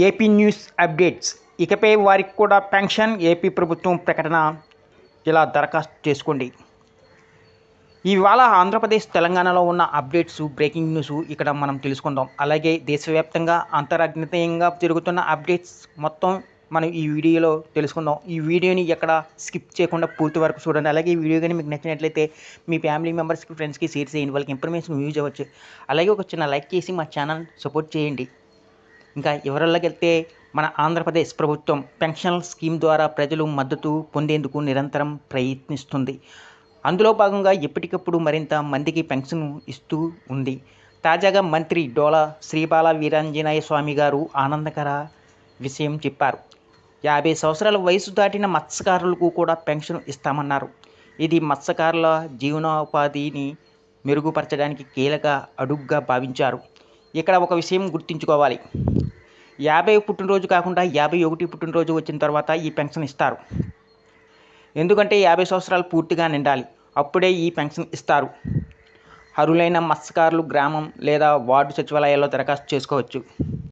AP news updates. ఇకపై వారికి కూడా పెన్షన్ ఏపీ ప్రభుత్వం ప్రకటన ఇలా దరఖాస్తు చేసుకోండి. ఇవాళ ఆంధ్రప్రదేశ్ తెలంగాణలో ఉన్న అప్డేట్స్ బ్రేకింగ్ న్యూస్ ఇక్కడ మనం తెలుసుకుందాం. అలాగే దేశవ్యాప్తంగా అంతర్గతీయంగా జరుగుతున్న అప్డేట్స్ మొత్తం మనం ఈ వీడియోలో తెలుసుకుందాం. ఈ వీడియోని ఎక్కడ స్కిప్ చేయకుండా పూర్తి వరకు చూడండి. అలాగే ఈ వీడియో కానీ మీకు నచ్చినట్లయితే మీ ఫ్యామిలీ మెంబర్స్కి ఫ్రెండ్స్కి షేర్ చేయండి. వాళ్ళకి ఇన్ఫర్మేషన్ యూజ్ అవ్వచ్చు. అలాగే ఒక చిన్న లైక్ చేసి మా ఛానల్ సపోర్ట్ చేయండి. ఇంకా వివరాల్లోకి వెళ్తే మన ఆంధ్రప్రదేశ్ ప్రభుత్వం పెన్షన్ స్కీమ్ ద్వారా ప్రజలు మద్దతు పొందేందుకు నిరంతరం ప్రయత్నిస్తుంది. అందులో భాగంగా ఎప్పటికప్పుడు మరింత మందికి పెన్షన్ ఇస్తూ ఉంది. తాజాగా మంత్రి డోలా శ్రీబాల వీరాంజనేయ స్వామి గారు ఆనందకర విషయం చెప్పారు. యాభై సంవత్సరాల వయసు దాటిన మత్స్యకారులకు కూడా పెన్షన్ ఇస్తామన్నారు. ఇది మత్స్యకారుల జీవనోపాధిని మెరుగుపరచడానికి కీలక అడుగుగా భావించారు. ఇక్కడ ఒక విషయం గుర్తుంచుకోవాలి. యాభై పుట్టినరోజు కాకుండా యాభై ఒకటి పుట్టినరోజు వచ్చిన తర్వాత ఈ పెన్షన్ ఇస్తారు. ఎందుకంటే యాభై సంవత్సరాలు పూర్తిగా నిండాలి. అప్పుడే ఈ పెన్షన్ ఇస్తారు. అరులైన మత్స్యకారులు గ్రామం లేదా వార్డు సచివాలయాల్లో దరఖాస్తు చేసుకోవచ్చు.